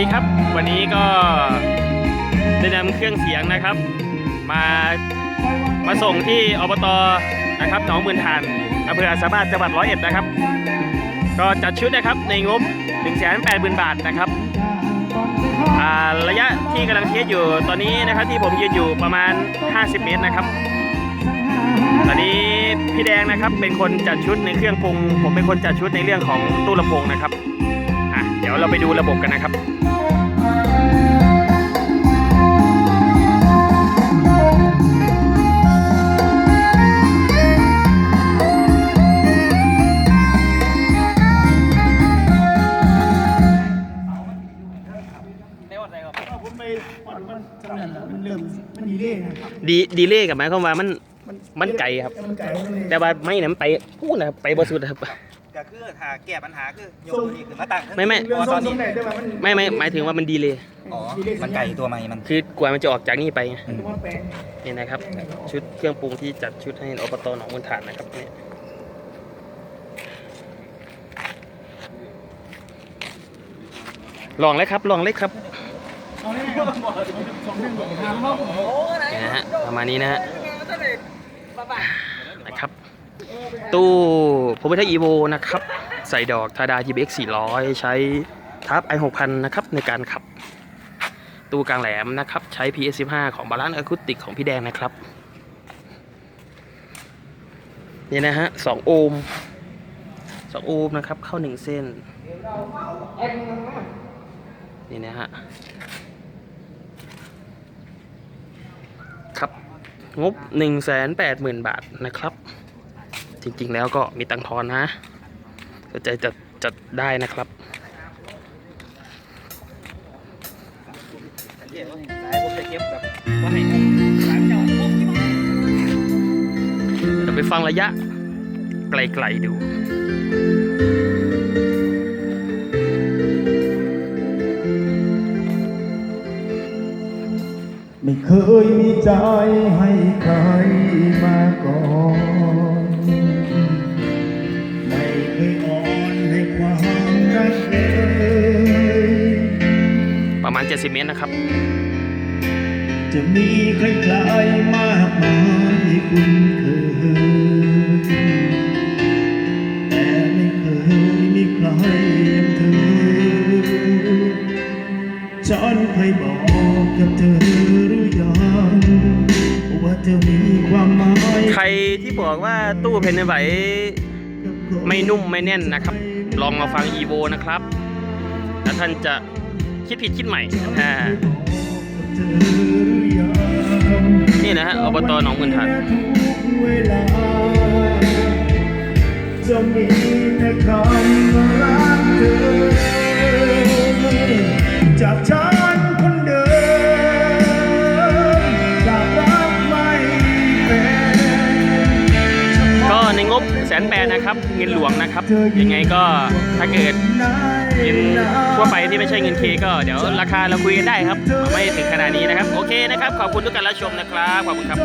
ดีครับ วันนี้ก็ได้นำเครื่องเสียงนะครับ มามาส่งที่อบตนะครับหนองมืนทานอำเภอสามารถจังหวัดร้อยเอ็ดนะครับ ก็จัดชุดนะครับในงบ1 8 0 0 0 0บาทนะครับระยะที่กำลังเทสอยู่ตอนนี้นะครับที่ผมยืนอยู่ประมาณ 50 เมตรนะครับ ตอนนี้พี่แดงนะครับเป็นคนจัดชุดในเครื่องปรุง ผมเป็นคนจัดชุดในเรื่องของตู้ลำโพงนะครับ ดี๋ยวเราไปดูระบบกันนะครับผมไปผ่อนมันจำนั้นแหละมันเริ่มมันดีเลยนะครับดีดีเล่กับหมายความว่ามันมันไกลครับ มันไก่มันเลยแต่ว่าไม่นะมันไปพูดนะครับไปบสุดครับ ก็คือถ้าแก้ปัญหาคือโยกนี่คือมาตั้งไม่ไม่ เรื่องส่งตรงไหนได้ว่ามันไม่ไม่หมายถึงว่ามันดีเลย อ๋อ มันไก่ตัวใหม่มัน คือกว่ามันจะออกจากนี่ไปไงมันว่าแปลงนี่นะครับ ชุดเครื่องปรุงที่จัดชุดให้อบตหนองมนฐานนะครับเนี่ยลองเลยครับลองเลยครับเอาเลยนะครับส่งเรื่องของทางเขานี่นะฮะประมาณนี้นะฮะนะครับ ตู้โพเวอร์อีโวนะครับ ใส่ดอกทาดา GBX 400 ใช้ทับ i 6 0 0นะครับ ในการขับ ตู้กลางแหลมนะครับ ใช้ PS15 ของบาลานซ์อะคูติกของพี่แดงนะครับ นี่นะฮะ2โอห์ม2โอห์มนะครับ เข้า1เส้น นี่นะฮะครับ งบ 1 8 0 0 0 0 บาทนะครับ จริงๆแล้วก็มีตังทอนนะก็จะจะจัดได้นะครับเก็บแบบว่าให้เดี๋ยวไปฟังระยะไกลๆดูไม่เคยมีใจให้ใคร ณ 70 เมตรนะครับ จะมีใครคลายมากมายคุ้นเคยแต่ไม่เคยมีใครอย่างเธอฉันเคยบอกกับเธอหรือยังว่าเธอมีความหมายใครที่บอกว่าตู้เพนไหวไม่นุ่มไม่แน่นนะครับ ลองมาฟัง EVO นะครับ แล้วท่านจะ คิดผิดคิดใหม่อ่านี่นะฮะอบตหนองมืนทัน บแสนแปดนะครับ เงินหลวงนะครับ ยังไงก็ถ้าเกิดเงินทั่วไปที่ไม่ใช่เงินเคก็เดี๋ยวราคาเราคุยกันได้ครับ ไม่ถึงขนาดนี้นะครับ โอเคนะครับ ขอบคุณทุกการรับชมนะครับ ขอบคุณครับ